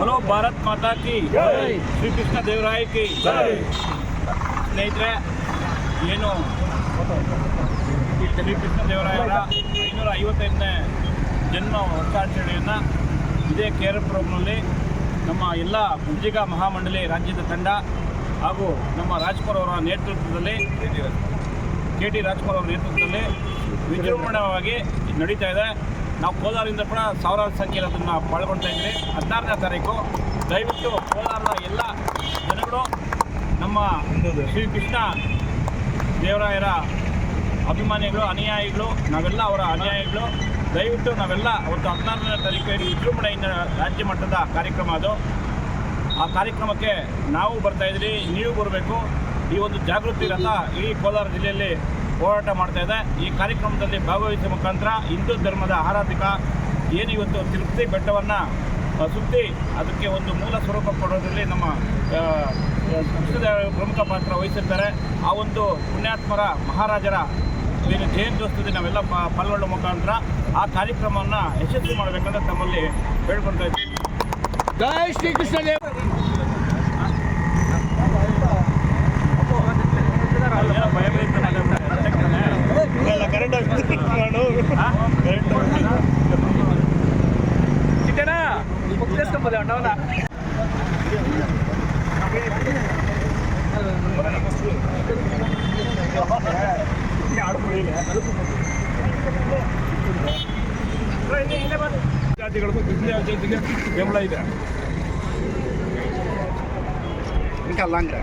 Hello Bharat Mata ಕಿ ಶ್ರೀ ಕೃಷ್ಣ ದೇವರಾಯ ಕಿ ಸ್ನೇಹಿತರೆ ಏನು? ಶ್ರೀಕೃಷ್ಣ ದೇವರಾಯರ ಐನೂರ ಐವತ್ತೈದನೇ ಜನ್ಮ ವರ್ಷಾಚರಣೆಯನ್ನು ಇದೇ ಕೆ ಆರ್ ಪ್ರೋಗ್ನಲ್ಲಿ ನಮ್ಮ ಎಲ್ಲ ಮುಂಜಿಗ ಮಹಾಮಂಡಳಿ ರಾಜ್ಯದ ತಂಡ ಹಾಗೂ ನಮ್ಮ ರಾಜ್ಕುಮಾರ್ ಅವರ ನೇತೃತ್ವದಲ್ಲಿ ಕೆ ಟಿ ರಾಜ್ಕುಮಾರ್ ಅವರ ನೇತೃತ್ವದಲ್ಲಿ ವಿಜೃಂಭಣವಾಗಿ ನಡೀತಾ ಇದೆ. ನಾವು ಕೋಲಾರದಿಂದ ಕೂಡ ಸಾವಿರಾರು ಸಂಖ್ಯೆಯಲ್ಲಿ ಅದನ್ನು ಪಾಲ್ಗೊಳ್ತಾ ಇದ್ದೀವಿ. ಹದಿನಾರನೇ ತಾರೀಕು. ದಯವಿಟ್ಟು ಕೋಲಾರದ ಎಲ್ಲ ಜನಗಳು, ನಮ್ಮ ಶ್ರೀಕೃಷ್ಣ ದೇವರಾಯರ ಅಭಿಮಾನಿಗಳು, ಅನುಯಾಯಿಗಳು, ನಾವೆಲ್ಲ ಅವರ ಅನುಯಾಯಿಗಳು, ದಯವಿಟ್ಟು ನಾವೆಲ್ಲ ಒಂದು ಹದಿನಾರನೇ ತಾರೀಕು ವಿಜೃಂಭಣೆಯಿಂದ ರಾಜ್ಯ ಮಟ್ಟದ ಕಾರ್ಯಕ್ರಮ ಅದು. ಆ ಕಾರ್ಯಕ್ರಮಕ್ಕೆ ನಾವು ಬರ್ತಾ ಇದ್ರಿ ನೀವು ಬರಬೇಕು. ಈ ಒಂದು ಜಾಗೃತಿ ರಥ ಇಡೀ ಕೋಲಾರ ಜಿಲ್ಲೆಯಲ್ಲಿ ಹೋರಾಟ ಮಾಡ್ತಾ ಇದೆ. ಈ ಕಾರ್ಯಕ್ರಮದಲ್ಲಿ ಭಾಗವಹಿಸುವ ಮುಖಾಂತರ ಹಿಂದೂ ಧರ್ಮದ ಆರಾಧಿಕ ಏನು ಇವತ್ತು ತಿರುಪತಿ ಬೆಟ್ಟವನ್ನು ಸುತ್ತಿ ಅದಕ್ಕೆ ಒಂದು ಮೂಲ ಸ್ವರೂಪ ಕೊಡೋದ್ರಲ್ಲಿ ನಮ್ಮ ಸಂಸ್ಕೃತ ಪ್ರಮುಖ ಪಾತ್ರ ವಹಿಸಿರ್ತಾರೆ. ಆ ಒಂದು ಪುಣ್ಯಾತ್ಮರ ಮಹಾರಾಜರ ಏನು ಜಯಂತ್ಯೋತ್ಸವದಲ್ಲಿ ನಾವೆಲ್ಲ ಪಾಲ್ಗೊಳ್ಳೋ ಪಾಲ್ಗೊಳ್ಳುವ ಮುಖಾಂತರ ಆ ಕಾರ್ಯಕ್ರಮವನ್ನು ಯಶಸ್ವಿ ಮಾಡಬೇಕಂತ ತಮ್ಮಲ್ಲಿ ಬೇಡ್ಕೊಳ್ತಾ ಇದ್ದೀವಿ. ಜಯ ಶ್ರೀಕೃಷ್ಣ ಮುಗ್ದೇಸ್ಕೊಂಬೋದು ಅಣ್ಣವನ್ನ ಜಾತಿಗಳಿಗೂ ಕೃಷ್ಣ ಜಾತಿಗೆ ಬೆಂಬಲ ಇದೆ ఇంకా లాంగ్